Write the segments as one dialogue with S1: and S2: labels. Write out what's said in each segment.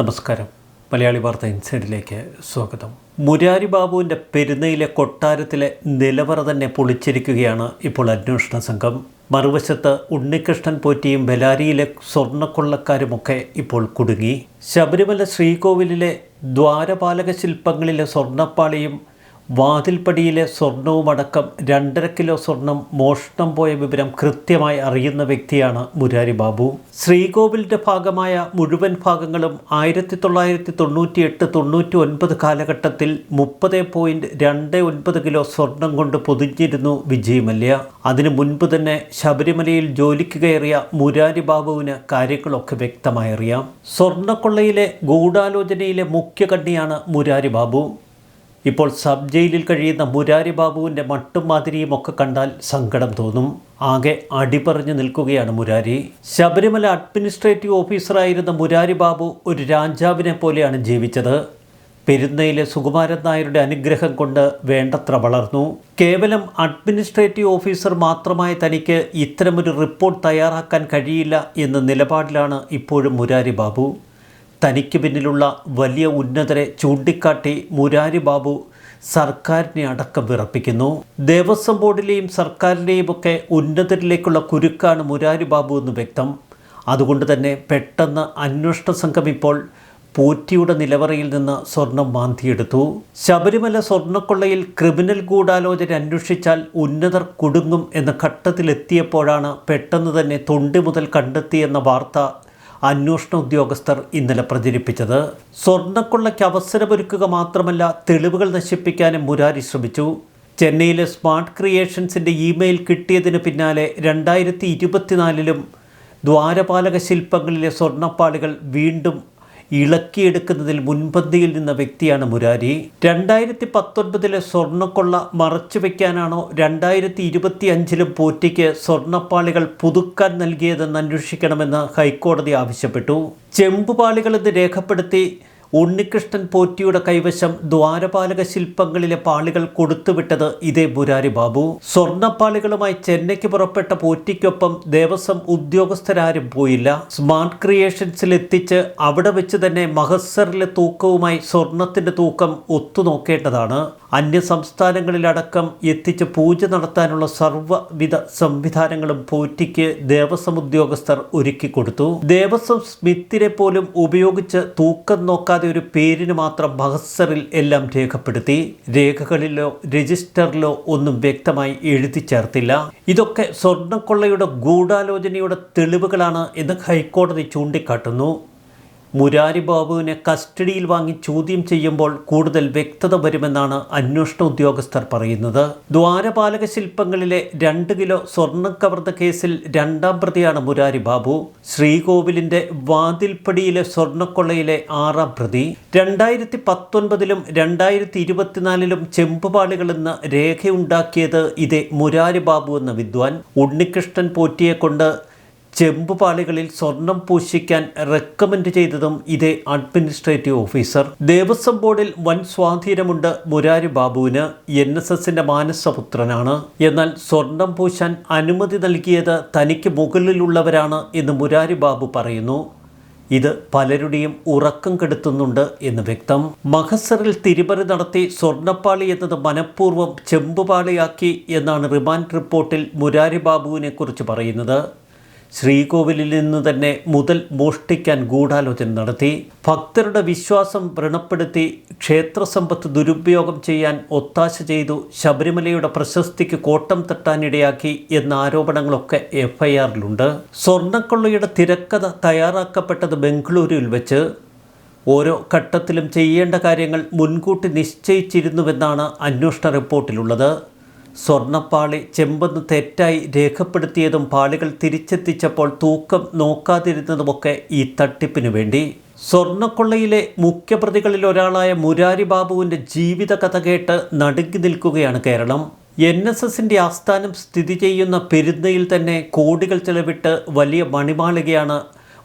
S1: നമസ്കാരം. മലയാളി വാർത്ത ഇൻസൈഡിലേക്ക് സ്വാഗതം. മുരാരി ബാബുവിന്റെ പെരുന്നയിലെ കൊട്ടാരത്തിലെ നിലവറ തന്നെ പൊളിച്ചിരിക്കുകയാണ് ഇപ്പോൾ അന്വേഷണ സംഘം. മറുവശത്ത് ഉണ്ണികൃഷ്ണൻ പോറ്റിയും ബലാരിയിലെ സ്വർണക്കൊള്ളക്കാരുമൊക്കെ ഇപ്പോൾ കുടുങ്ങി. ശബരിമല ശ്രീകോവിലിലെ ദ്വാരപാലക ശില്പങ്ങളിലെ സ്വർണപ്പാളിയും വാതിൽപ്പടിയിലെ സ്വർണവുമടക്കം രണ്ടര കിലോ സ്വർണം മോഷണം പോയ വിവരം കൃത്യമായി അറിയുന്ന വ്യക്തിയാണ് മുരാരി ബാബു. ശ്രീകോവിലിന്റെ ഭാഗമായ മുഴുവൻ ഭാഗങ്ങളും ആയിരത്തി തൊള്ളായിരത്തി തൊണ്ണൂറ്റി എട്ട് തൊണ്ണൂറ്റി ഒൻപത് കാലഘട്ടത്തിൽ മുപ്പത് പോയിന്റ് രണ്ട് ഒൻപത് കിലോ സ്വർണം കൊണ്ട് പൊതിഞ്ഞിരുന്നു വിജയ് മല്യ. അതിനു മുൻപ് തന്നെ ശബരിമലയിൽ ജോലിക്ക് കയറിയ മുരാരി ബാബുവിന് കാര്യങ്ങളൊക്കെ വ്യക്തമായി അറിയാം സ്വർണക്കൊള്ളയിലെ ഗൂഢാലോചനയിലെ മുഖ്യകണ്ണിയാണ് മുരാരി ബാബു. ഇപ്പോൾ സബ് ജയിലിൽ കഴിയുന്ന മുരാരി ബാബുവിന്റെ മട്ടും മാതിരിയും ഒക്കെ കണ്ടാൽ സങ്കടം തോന്നും. ആകെ അടിപറഞ്ഞു നിൽക്കുകയാണ് മുരാരി. ശബരിമല അഡ്മിനിസ്ട്രേറ്റീവ് ഓഫീസറായിരുന്ന മുരാരി ബാബു ഒരു രാജാവിനെ പോലെയാണ് ജീവിച്ചത്. പെരുന്നയിലെ സുകുമാരൻ നായരുടെ അനുഗ്രഹം കൊണ്ട് വേണ്ടത്ര വളർന്നു. കേവലം അഡ്മിനിസ്ട്രേറ്റീവ് ഓഫീസർ മാത്രമായ തനിക്ക് ഇത്തരമൊരു റിപ്പോർട്ട് തയ്യാറാക്കാൻ കഴിയില്ല എന്ന നിലപാടിലാണ് ഇപ്പോഴും മുരാരി ബാബു. തനിക്ക് പിന്നിലുള്ള വലിയ ഉന്നതരെ ചൂണ്ടിക്കാട്ടി മുരാരി ബാബു സർക്കാരിനെ അടക്കം വിറപ്പിക്കുന്നു. ദേവസ്വം ബോർഡിലെയും സർക്കാരിന്റെയും ഒക്കെ ഉന്നതരിലേക്കുള്ള കുരുക്കാണ് മുരാരി ബാബു എന്ന് വ്യക്തം. അതുകൊണ്ട് തന്നെ പെട്ടെന്ന് അന്വേഷണ സംഘം ഇപ്പോൾ പോറ്റിയുടെ നിലവറയിൽ നിന്ന് സ്വർണം മാന്തിയെടുത്തു. ശബരിമല സ്വർണക്കൊള്ളയിൽ ക്രിമിനൽ ഗൂഢാലോചന അന്വേഷിച്ചാൽ ഉന്നതർ കുടുങ്ങും എന്ന ഘട്ടത്തിലെത്തിയപ്പോഴാണ് പെട്ടെന്ന് തന്നെ തൊണ്ടി മുതൽ കണ്ടെത്തിയെന്ന വാർത്ത അന്വേഷണ ഉദ്യോഗസ്ഥർ ഇന്നലെ പ്രചരിപ്പിച്ചത്. സ്വർണക്കൊള്ളയ്ക്ക് അവസരമൊരുക്കുക മാത്രമല്ല തെളിവുകൾ നശിപ്പിക്കാനും മുരാരി ശ്രമിച്ചു. ചെന്നൈയിലെ സ്മാർട്ട് ക്രിയേഷൻസിന്റെ ഇമെയിൽ കിട്ടിയതിന് പിന്നാലെ രണ്ടായിരത്തി ഇരുപത്തിനാലിലും ദ്വാരപാലക ശില്പങ്ങളിലെ സ്വർണപ്പാളികൾ വീണ്ടും ഇളക്കിയെടുക്കുന്നതിൽ മുൻപന്തിയിൽ നിന്ന വ്യക്തിയാണ് മുരാരി. രണ്ടായിരത്തി പത്തൊൻപതിലെ സ്വർണക്കൊള്ള മറച്ചു വയ്ക്കാനാണോ രണ്ടായിരത്തി ഇരുപത്തി അഞ്ചിലും പോറ്റിക്ക് സ്വർണപ്പാളികൾ പുതുക്കാൻ നൽകിയതെന്ന് അന്വേഷിക്കണമെന്ന് ഹൈക്കോടതി ആവശ്യപ്പെട്ടു. ചെമ്പുപാളികൾ ഇത് രേഖപ്പെടുത്തി ഉണ്ണികൃഷ്ണൻ പോറ്റിയുടെ കൈവശം ദ്വാരപാലക ശില്പങ്ങളിലെ പാളികൾ കൊടുത്തുവിട്ടത് ഇതേ മുരാരി ബാബു. സ്വർണപ്പാളികളുമായി ചെന്നൈക്ക് പുറപ്പെട്ട പോറ്റിക്കൊപ്പം ദേവസ്വം ഉദ്യോഗസ്ഥരാരും പോയില്ല. സ്മാർട്ട് ക്രിയേഷൻസിൽ എത്തിച്ച് അവിടെ വെച്ച് തന്നെ മഹസറിലെ തൂക്കവുമായി സ്വർണത്തിന്റെ തൂക്കം ഒത്തുനോക്കേണ്ടതാണ്. അന്യ സംസ്ഥാനങ്ങളിലടക്കം എത്തിച്ച് പൂജ നടത്താനുള്ള സർവവിധ സംവിധാനങ്ങളും പോറ്റിക്ക് ദേവസ്വം ഉദ്യോഗസ്ഥർ ഒരുക്കി കൊടുത്തു ദേവസ്വം സ്മിത്തിനെ പോലും ഉപയോഗിച്ച് തൂക്കം നോക്കാതെ ഒരു പേരിന് മാത്രം ബഹസറിൽ എല്ലാം രേഖപ്പെടുത്തി രേഖകളിലോ രജിസ്റ്ററിലോ ഒന്നും വ്യക്തമായി എഴുതി ചേർത്തില്ല. ഇതൊക്കെ സ്വർണക്കൊള്ളയുടെ ഗൂഢാലോചനയുടെ തെളിവുകളാണ് എന്ന് ഹൈക്കോടതി ചൂണ്ടിക്കാട്ടുന്നു. മുരാരി ബാബുവിനെ കസ്റ്റഡിയിൽ വാങ്ങി ചോദ്യം ചെയ്യുമ്പോൾ കൂടുതൽ വ്യക്തത വരുമെന്നാണ് അന്വേഷണ ഉദ്യോഗസ്ഥർ പറയുന്നത്. ദ്വാരപാലക ശില്പങ്ങളിലെ രണ്ട് കിലോ സ്വർണം കവർന്ന കേസിൽ രണ്ടാം പ്രതിയാണ് മുരാരി ബാബു. ശ്രീകോവിലിന്റെ വാതിൽപ്പടിയിലെ സ്വർണക്കൊള്ളയിലെ ആറാം പ്രതി. രണ്ടായിരത്തി പത്തൊൻപതിലും രണ്ടായിരത്തി ഇരുപത്തിനാലിലും ചെമ്പുപാളികളെന്ന് രേഖയുണ്ടാക്കിയത് ഇതേ മുരാരി ബാബു എന്ന വിദ്വാൻ. ഉണ്ണികൃഷ്ണൻ പോറ്റിയെ കൊണ്ട് ചെമ്പുപാളികളിൽ സ്വർണം പൂശിക്കാൻ റെക്കമെൻഡ് ചെയ്തതും ഇതേ അഡ്മിനിസ്ട്രേറ്റീവ് ഓഫീസർ ദേവസ്വം ബോർഡിൽ വൻ സ്വാധീനമുണ്ട് മുരാരി ബാബുവിന്. എൻ എസ് എസിന്റെ മാനസപുത്രനാണ്. എന്നാൽ സ്വർണം പൂശാൻ അനുമതി നൽകിയത് തനിക്ക് മുകളിലുള്ളവരാണ് എന്ന് മുരാരി ബാബു പറയുന്നു. ഇത് പലരുടെയും ഉറക്കം കെടുത്തുന്നുണ്ട് എന്ന് വ്യക്തം. മഹസറിൽ തിരിമറി നടത്തി സ്വർണപ്പാളി എന്നത് മനഃപൂർവം ചെമ്പുപാളിയാക്കി എന്നാണ് റിമാൻഡ് റിപ്പോർട്ടിൽ മുരാരി ബാബുവിനെ കുറിച്ച് പറയുന്നത്. ശ്രീകോവിലിൽ നിന്ന് തന്നെ മുതൽ മോഷ്ടിക്കാൻ ഗൂഢാലോചന നടത്തി. ഭക്തരുടെ വിശ്വാസം വ്രണപ്പെടുത്തി ക്ഷേത്രസമ്പത്ത് ദുരുപയോഗം ചെയ്യാൻ ഒത്താശ ചെയ്തു. ശബരിമലയുടെ പ്രശസ്തിക്ക് കോട്ടം തട്ടാനിടയാക്കി എന്ന ആരോപണങ്ങളൊക്കെ എഫ്ഐആറിലുണ്ട്. സ്വർണക്കൊള്ളയുടെ തിരക്കഥ തയ്യാറാക്കപ്പെട്ടത് ബംഗളൂരുവിൽ വെച്ച്. ഓരോ ഘട്ടത്തിലും ചെയ്യേണ്ട കാര്യങ്ങൾ മുൻകൂട്ടി നിശ്ചയിച്ചിരുന്നുവെന്നാണ് അന്വേഷണ റിപ്പോർട്ടിലുള്ളത്. സ്വർണപ്പാളി ചെമ്പെന്ന് തെറ്റായി രേഖപ്പെടുത്തിയതും പാളികൾ തിരിച്ചെത്തിച്ചപ്പോൾ തൂക്കം നോക്കാതിരുന്നതുമൊക്കെ ഈ തട്ടിപ്പിനു വേണ്ടി. സ്വർണക്കൊള്ളയിലെ മുഖ്യപ്രതികളിൽ ഒരാളായ മുരാരി ബാബുവിന്റെ ജീവിതകഥ കേട്ട് നടുങ്ങി നിൽക്കുകയാണ് കേരളം. എൻ എസ് എസിന്റെ ആസ്ഥാനം സ്ഥിതി ചെയ്യുന്ന പെരുന്നയിൽ തന്നെ കോടികൾ ചെലവിട്ട് വലിയ മണിമാളികയാണ്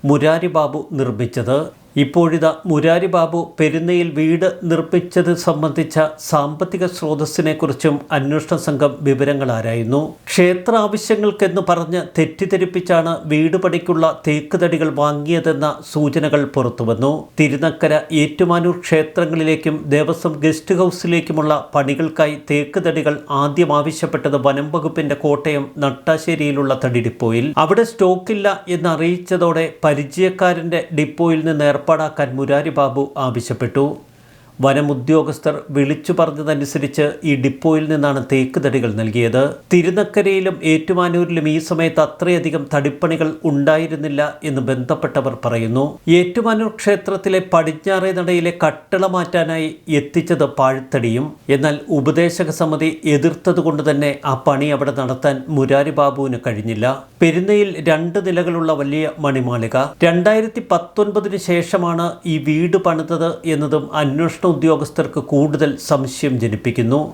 S1: മുരാരി ബാബു നിർമ്മിച്ചത്. ഇപ്പോഴിതാ മുരാരി ബാബു പെരുന്നയിൽ വീട് നിർമ്മിച്ചത് സംബന്ധിച്ച സാമ്പത്തിക സ്രോതസ്സിനെക്കുറിച്ചും അന്വേഷണ സംഘം വിവരങ്ങൾ ആരായുന്നു. ക്ഷേത്ര ആവശ്യങ്ങൾക്കെന്ന് പറഞ്ഞ് തെറ്റിദ്ധരിപ്പിച്ചാണ് വീട് പണിക്കുള്ള തേക്ക് തടികൾ വാങ്ങിയതെന്ന സൂചനകൾ പുറത്തുവന്നു. തിരുനക്കര ഏറ്റുമാനൂർ ക്ഷേത്രങ്ങളിലേക്കും ദേവസ്വം ഗസ്റ്റ് ഹൗസിലേക്കുമുള്ള പണികൾക്കായി തേക്ക് തടികൾ ആദ്യം ആവശ്യപ്പെട്ടത് വനം വകുപ്പിന്റെ കോട്ടയം നട്ടാശ്ശേരിയിലുള്ള തടി ഡിപ്പോയിൽ. അവിടെ സ്റ്റോക്കില്ല എന്ന് അറിയിച്ചതോടെ പരിചയക്കാരന്റെ ഡിപ്പോയിൽ നിന്ന് ഏർപ്പാടാക്കാൻ മുരാരി ബാബു ആവശ്യപ്പെട്ടു വനം ഉദ്യോഗസ്ഥർ വിളിച്ചു പറഞ്ഞതനുസരിച്ച് ഈ ഡിപ്പോയിൽ നിന്നാണ് തേക്ക് തടികൾ നൽകിയത്. തിരുനക്കരയിലും ഏറ്റുമാനൂരിലും ഈ സമയത്ത് അത്രയധികം തടിപ്പണികൾ ഉണ്ടായിരുന്നില്ല എന്ന് ബന്ധപ്പെട്ടവർ പറയുന്നു. ഏറ്റുമാനൂർ ക്ഷേത്രത്തിലെ പടിഞ്ഞാറേ നടയിലെ കട്ടള മാറ്റാനായി എത്തിച്ചത് പാഴ്ത്തടിയും. എന്നാൽ ഉപദേശക സമിതി എതിർത്തതുകൊണ്ട് തന്നെ ആ പണി അവിടെ നടത്താൻ മുരാരി ബാബുവിന് കഴിഞ്ഞില്ല. പെരുന്നയിൽ രണ്ട് നിലകളുള്ള വലിയ മണിമാളിക. രണ്ടായിരത്തി പത്തൊൻപതിന് ശേഷമാണ് ഈ വീട് പണിതത് എന്നതും അന്വേഷണ ഉദ്യോഗസ്ഥർക്ക് കൂടുതൽ സംശയം ജനിപ്പിക്കുന്നു.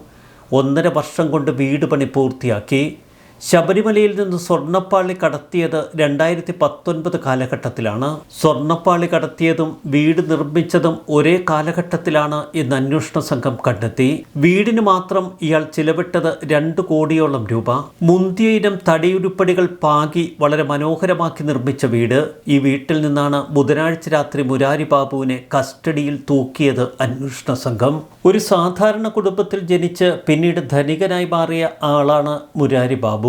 S1: ഒന്നര വർഷം കൊണ്ട് വീട് പണി പൂർത്തിയാക്കി. ശബരിമലയിൽ നിന്ന് സ്വർണപ്പാളി കടത്തിയത് രണ്ടായിരത്തി പത്തൊൻപത് കാലഘട്ടത്തിലാണ്. സ്വർണപ്പാളി കടത്തിയതും വീട് നിർമ്മിച്ചതും ഒരേ കാലഘട്ടത്തിലാണ് എന്ന് അന്വേഷണ സംഘം കണ്ടെത്തി. വീടിന് മാത്രം ഇയാൾ ചിലവിട്ടത് രണ്ട് കോടിയോളം രൂപ. മുന്തിയ ഇനം തടിയുരുപ്പടികൾ പാകി വളരെ മനോഹരമാക്കി നിർമ്മിച്ച വീട്. ഈ വീട്ടിൽ നിന്നാണ് ബുധനാഴ്ച രാത്രി മുരാരി ബാബുവിനെ കസ്റ്റഡിയിൽ തൂക്കിയത് അന്വേഷണ സംഘം. ഒരു സാധാരണ കുടുംബത്തിൽ ജനിച്ച് പിന്നീട് ധനികനായി മാറിയ ആളാണ് മുരാരി ബാബു.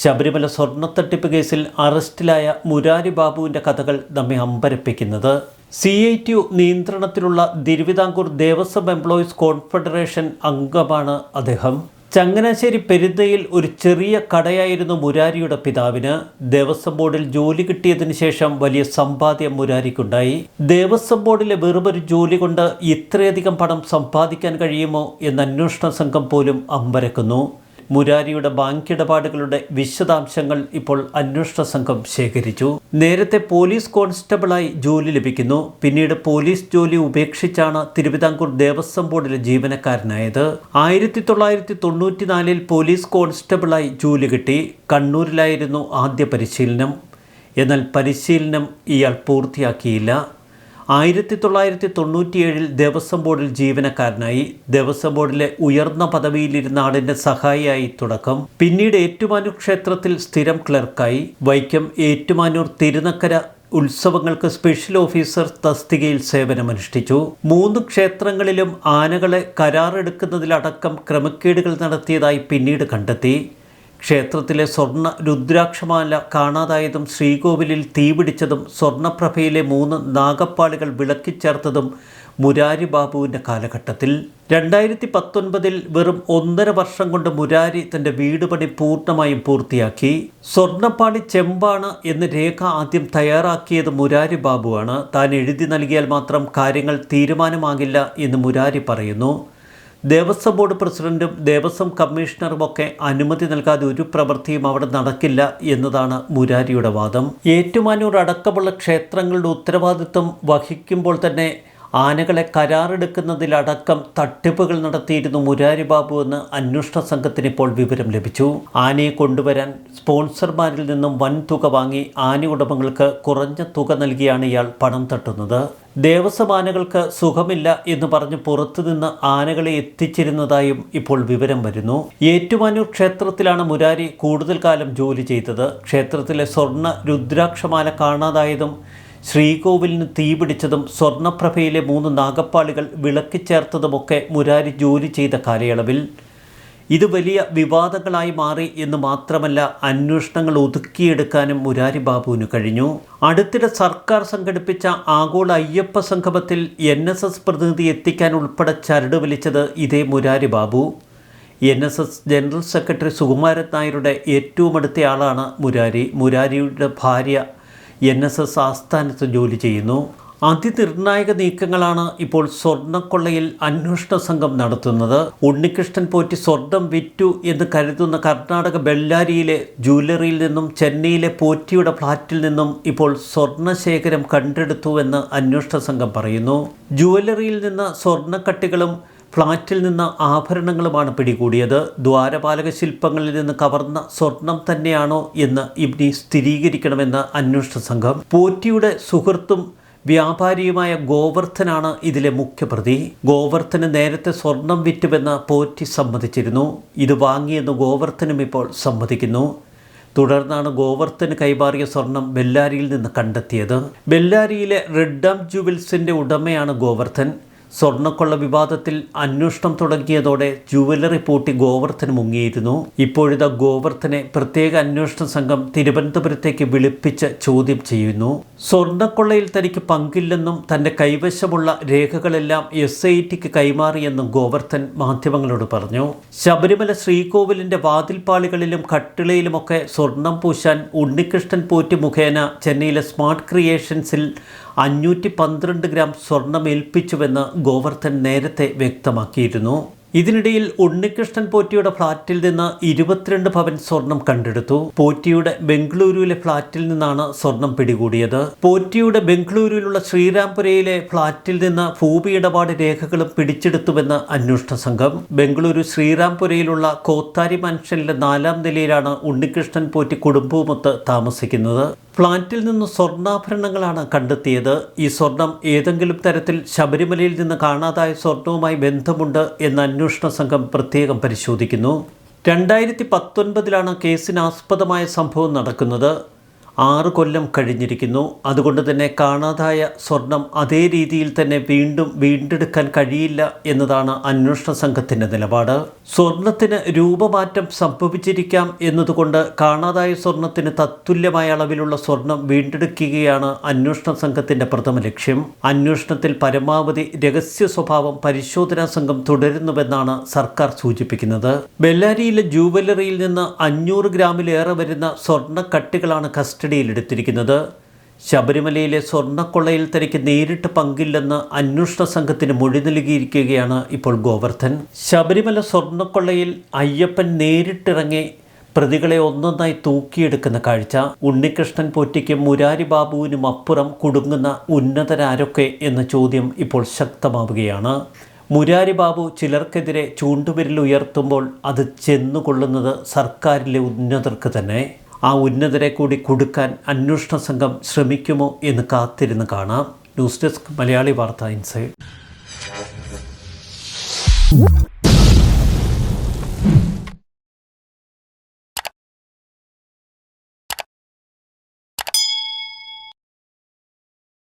S1: ശബരിമല സ്വർണത്തട്ടിപ്പ് കേസിൽ അറസ്റ്റിലായ മുരാരി ബാബുവിന്റെ കഥകൾ നമ്മെ അമ്പരപ്പിക്കുന്നത്. സി ഐ ടി നിയന്ത്രണത്തിലുള്ള തിരുവിതാംകൂർ ദേവസ്വം എംപ്ലോയീസ് കോൺഫെഡറേഷൻ അംഗമാണ് അദ്ദേഹം. ചങ്ങനാശ്ശേരി പെരുന്തയിൽ ഒരു ചെറിയ കടയായിരുന്നു മുരാരിയുടെ പിതാവിന്. ദേവസ്വം ബോർഡിൽ ജോലി കിട്ടിയതിനു ശേഷം വലിയ സമ്പാദ്യം മുരാരിക്കുണ്ടായി. ദേവസ്വം ബോർഡിലെ വെറുമൊരു ജോലി കൊണ്ട് ഇത്രയധികം പണം സമ്പാദിക്കാൻ കഴിയുമോ എന്ന അന്വേഷണ സംഘം പോലും അമ്പരക്കുന്നു. മുരാരിയുടെ ബാങ്ക് ഇടപാടുകളുടെ വിശദാംശങ്ങൾ ഇപ്പോൾ അന്വേഷണ സംഘം ശേഖരിച്ചു. നേരത്തെ പോലീസ് കോൺസ്റ്റബിളായി ജോലി ലഭിക്കുന്നു. പിന്നീട് പോലീസ് ജോലി ഉപേക്ഷിച്ചാണ് തിരുവിതാംകൂർ ദേവസ്വം ബോർഡിലെ ജീവനക്കാരനായത്. ആയിരത്തി തൊള്ളായിരത്തി തൊണ്ണൂറ്റിനാലിൽ പോലീസ് കോൺസ്റ്റബിളായി ജോലി കിട്ടി. കണ്ണൂരിലായിരുന്നു ആദ്യ പരിശീലനം. എന്നാൽ പരിശീലനം ഇയാൾ പൂർത്തിയാക്കിയില്ല. ആയിരത്തി തൊള്ളായിരത്തി തൊണ്ണൂറ്റിയേഴിൽ ദേവസ്വം ബോർഡിൽ ജീവനക്കാരനായി. ദേവസ്വം ബോർഡിലെ ഉയർന്ന പദവിയിലിരുന്ന ആളിന്റെ സഹായിയായി തുടക്കം. പിന്നീട് ഏറ്റുമാനൂർ ക്ഷേത്രത്തിൽ സ്ഥിരം ക്ലർക്കായി. വൈക്കം ഏറ്റുമാനൂർ തിരുനക്കര ഉത്സവങ്ങൾക്ക് സ്പെഷ്യൽ ഓഫീസർ തസ്തികയിൽ സേവനമനുഷ്ഠിച്ചു. മൂന്ന് ക്ഷേത്രങ്ങളിലും ആനകളെ കരാറെടുക്കുന്നതിലടക്കം ക്രമക്കേടുകൾ നടത്തിയതായി പിന്നീട് കണ്ടെത്തി. ക്ഷേത്രത്തിലെ സ്വർണ രുദ്രാക്ഷമാല കാണാതായതും ശ്രീകോവിലിൽ തീപിടിച്ചതും സ്വർണപ്രഭയിലെ മൂന്ന് നാഗപ്പാളികൾ വിളക്കിച്ചേർത്തതും മുരാരി ബാബുവിന്റെ കാലഘട്ടത്തിൽ. രണ്ടായിരത്തി പത്തൊൻപതിൽ വെറും ഒന്നര വർഷം കൊണ്ട് മുരാരി തന്റെ വീട് പണി പൂർണമായും പൂർത്തിയാക്കി. സ്വർണപ്പാളി ചെമ്പാണ് എന്ന് രേഖ ആദ്യം തയ്യാറാക്കിയത് മുരാരി ബാബുവാണ്. താൻ എഴുതി നൽകിയാൽ മാത്രം കാര്യങ്ങൾ തീരുമാനമാകില്ല എന്ന് മുരാരി പറയുന്നു. ദേവസ്വം ബോർഡ് പ്രസിഡന്റും ദേവസ്വം കമ്മീഷണറും ഒക്കെ അനുമതി നൽകാതെ ഒരു പ്രവൃത്തിയും അവിടെ നടക്കില്ല എന്നതാണ് മുരാരിയുടെ വാദം. ഏറ്റുമാനൂർ അടക്കമുള്ള ക്ഷേത്രങ്ങളുടെ ഉത്തരവാദിത്വം വഹിക്കുമ്പോൾ തന്നെ ആനകളെ കരാറെടുക്കുന്നതിലടക്കം തട്ടിപ്പുകൾ നടത്തിയിരുന്നു മുരാരി ബാബു എന്ന് അന്വേഷണ സംഘത്തിന് ഇപ്പോൾ വിവരം ലഭിച്ചു. ആനയെ കൊണ്ടുവരാൻ സ്പോൺസർമാരിൽ നിന്നും വൻ തുക വാങ്ങി ആന ഉടമകൾക്ക് കുറഞ്ഞ തുക നൽകിയാണ് ഇയാൾ പണം തട്ടുന്നത്. ദേവസ്വം ആനകൾക്ക് സുഖമില്ല എന്ന് പറഞ്ഞ് പുറത്തുനിന്ന് ആനകളെ എത്തിച്ചിരുന്നതായും ഇപ്പോൾ വിവരം വരുന്നു. ഏറ്റുമാനൂർ ക്ഷേത്രത്തിലാണ് മുരാരി കൂടുതൽ കാലം ജോലി ചെയ്തത്. ക്ഷേത്രത്തിലെ സ്വർണ രുദ്രാക്ഷമാല കാണാതായതും ശ്രീകോവിലിന് തീപിടിച്ചതും സ്വർണപ്രഭയിലെ മൂന്ന് നാഗപ്പാളികൾ വിളക്കിച്ചേർത്തതുമൊക്കെ മുരാരി ജോലി ചെയ്ത കാലയളവിൽ. ഇത് വലിയ വിവാദങ്ങളായി മാറി എന്ന് മാത്രമല്ല അന്വേഷണങ്ങൾ ഒതുക്കിയെടുക്കാനും മുരാരി ബാബുവിന് കഴിഞ്ഞു. അടുത്തിടെ സർക്കാർ സംഘടിപ്പിച്ച ആഗോള അയ്യപ്പ സംഗമത്തിൽ എൻ എസ് എസ് പ്രതിനിധി എത്തിക്കാൻ ഉൾപ്പെടെ ചരട് വലിച്ചത് ഇതേ Murari Babu. N S S general secretary Sukumaran നായരുടെ ഏറ്റവും അടുത്ത ആളാണ് മുരാരി. മുരാരിയുടെ ഭാര്യ എൻ എസ് എസ് ആസ്ഥാനത്ത് ജോലി ചെയ്യുന്നു. അതി നിർണായക നീക്കങ്ങളാണ് ഇപ്പോൾ സ്വർണക്കൊള്ളയിൽ അന്വേഷണ സംഘം നടത്തുന്നത്. ഉണ്ണികൃഷ്ണൻ പോറ്റി സ്വർണം വിറ്റു എന്ന് കരുതുന്ന കർണാടക ബെല്ലാരിയിലെ ജ്വല്ലറിയിൽ നിന്നും ചെന്നൈയിലെ പോറ്റിയുടെ ഫ്ളാറ്റിൽ നിന്നും ഇപ്പോൾ സ്വർണശേഖരം കണ്ടെടുത്തുവെന്ന് അന്വേഷണ സംഘം പറയുന്നു. ജ്വല്ലറിയിൽ നിന്ന് സ്വർണക്കട്ടികളും ഫ്ളാറ്റിൽ നിന്ന് ആഭരണങ്ങളുമാണ് പിടികൂടിയത്. ദ്വാരപാലക ശില്പങ്ങളിൽ നിന്ന് കവർന്ന സ്വർണം തന്നെയാണോ എന്ന് ഇബ്നി സ്ഥിരീകരിക്കണമെന്ന് അന്വേഷണ സംഘം. പോറ്റിയുടെ സുഹൃത്തും വ്യാപാരിയുമായ ഗോവർദ്ധനാണ് ഇതിലെ മുഖ്യപ്രതി. ഗോവർദ്ധന് നേരത്തെ സ്വർണം വിറ്റുവെന്ന് പോറ്റി സമ്മതിച്ചിരുന്നു. ഇത് വാങ്ങിയെന്ന് ഗോവർദ്ധനും ഇപ്പോൾ സമ്മതിക്കുന്നു. തുടർന്നാണ് ഗോവർദ്ധന് കൈമാറിയ സ്വർണം ബെല്ലാരിയിൽ നിന്ന് കണ്ടെത്തിയത്. ബെല്ലാരിയിലെ റെഡ് ഡം ജുവൽസിന്റെ ഉടമയാണ് ഗോവർദ്ധൻ. സ്വർണക്കൊള്ള വിവാദത്തിൽ അന്വേഷണം തുടങ്ങിയതോടെ ജുവലറി പൂട്ടി ഗോവർദ്ധൻ മുങ്ങിയിരുന്നു. ഇപ്പോഴിതാ ഗോവർദ്ധനെ പ്രത്യേക അന്വേഷണ സംഘം തിരുവനന്തപുരത്തേക്ക് വിളിപ്പിച്ച് ചോദ്യം ചെയ്യുന്നു. സ്വർണക്കൊള്ളയിൽ തനിക്ക് പങ്കില്ലെന്നും തന്റെ കൈവശമുള്ള രേഖകളെല്ലാം എസ് ഐ ടിക്ക് കൈമാറിയെന്നും ഗോവർദ്ധൻ മാധ്യമങ്ങളോട് പറഞ്ഞു. ശബരിമല ശ്രീകോവിലിന്റെ വാതിൽപ്പാളികളിലും കട്ടിളയിലുമൊക്കെ സ്വർണം പൂശാൻ ഉണ്ണികൃഷ്ണൻ പോറ്റി മുഖേന ചെന്നൈയിലെ സ്മാർട്ട് ക്രിയേഷൻസിൽ അഞ്ഞൂറ്റി പന്ത്രണ്ട് ഗ്രാം സ്വർണം ഏൽപ്പിച്ചുവെന്ന് ഗോവർദ്ധൻ നേരത്തെ വ്യക്തമാക്കിയിരുന്നു. ഇതിനിടയിൽ ഉണ്ണികൃഷ്ണൻ പോറ്റിയുടെ ഫ്ളാറ്റിൽ നിന്ന് ഇരുപത്തിരണ്ട് ഭവൻ സ്വർണം കണ്ടെടുത്തു. പോറ്റിയുടെ ബംഗളൂരുവിലെ ഫ്ളാറ്റിൽ നിന്നാണ് സ്വർണം പിടികൂടിയത്. പോറ്റിയുടെ ബംഗളൂരുവിലുള്ള ശ്രീരാംപുരയിലെ ഫ്ളാറ്റിൽ നിന്ന് ഭൂമി ഇടപാട് രേഖകളും പിടിച്ചെടുത്തുവെന്ന് അന്വേഷണ സംഘം. ബംഗളൂരു ശ്രീരാംപുരയിലുള്ള കോത്താരി മൻഷനിലെ നാലാം നിലയിലാണ് ഉണ്ണികൃഷ്ണൻ പോറ്റി കുടുംബവുമൊത്ത് താമസിക്കുന്നത്. ഫ്ളാറ്റിൽ നിന്ന് സ്വർണാഭരണങ്ങളാണ് കണ്ടെത്തിയത്. ഈ സ്വർണം ഏതെങ്കിലും തരത്തിൽ ശബരിമലയിൽ നിന്ന് കാണാതായ സ്വർണവുമായി ബന്ധമുണ്ട് എന്ന് അന്വേഷണ സംഘം പ്രത്യേകം പരിശോധിക്കുന്നു. രണ്ടായിരത്തി പത്തൊൻപതിലാണ് കേസിനാസ്പദമായ സംഭവം നടക്കുന്നത്. ആറ് കൊല്ലം കഴിഞ്ഞിരിക്കുന്നു. അതുകൊണ്ട് തന്നെ കാണാതായ സ്വർണം അതേ രീതിയിൽ തന്നെ വീണ്ടും വീണ്ടെടുക്കാൻ കഴിയില്ല എന്നതാണ് അന്വേഷണ സംഘത്തിന്റെ നിലപാട്. സ്വർണത്തിന് രൂപമാറ്റം സംഭവിച്ചിരിക്കാം എന്നതുകൊണ്ട് കാണാതായ സ്വർണത്തിന് തത്തുല്യമായ അളവിലുള്ള സ്വർണം വീണ്ടെടുക്കുകയാണ് അന്വേഷണ സംഘത്തിന്റെ പ്രഥമ ലക്ഷ്യം. അന്വേഷണത്തിൽ പരമാവധി രഹസ്യ സ്വഭാവം പരിശോധനാ സംഘം തുടരുന്നുവെന്നാണ് സർക്കാർ സൂചിപ്പിക്കുന്നത്. ബെല്ലാരിയിലെ ജൂവലറിയിൽ നിന്ന് അഞ്ഞൂറ് ഗ്രാമിലേറെ വരുന്ന സ്വർണക്കട്ടികളാണ് കസ്റ്റഡിയിലെടുത്തിരിക്കുന്നത്. ശബരിമലയിലെ സ്വർണക്കൊള്ളയിൽ തനിക്ക് നേരിട്ട് പങ്കില്ലെന്ന് അന്വേഷണ സംഘത്തിന് മൊഴി നൽകിയിരിക്കുകയാണ് ഇപ്പോൾ ഗോവർദ്ധൻ. ശബരിമല സ്വർണക്കൊള്ളയിൽ അയ്യപ്പൻ നേരിട്ടിറങ്ങി പ്രതികളെ ഒന്നൊന്നായി തൂക്കിയെടുക്കുന്ന കാഴ്ച. ഉണ്ണികൃഷ്ണൻ പോറ്റിക്കും മുരാരി ബാബുവിനും അപ്പുറം കുടുങ്ങുന്ന ഉന്നതരാരൊക്കെ എന്ന ചോദ്യം ഇപ്പോൾ ശക്തമാവുകയാണ്. മുരാരി ബാബു ചിലർക്കെതിരെ ചൂണ്ടുവിരൽ ഉയർത്തുമ്പോൾ അത് ചെന്നുകൊള്ളുന്നത് സർക്കാരിലെ ഉന്നതർക്ക് തന്നെ. ആ ഉന്നതരെ കൂടി കൊടുക്കാൻ അന്വേഷണ സംഘം ശ്രമിക്കുമോ എന്ന് കാത്തിരുന്ന് കാണാം. ന്യൂസ് ഡെസ്ക് മലയാളി വാർത്ത ഇൻസൈഡ്.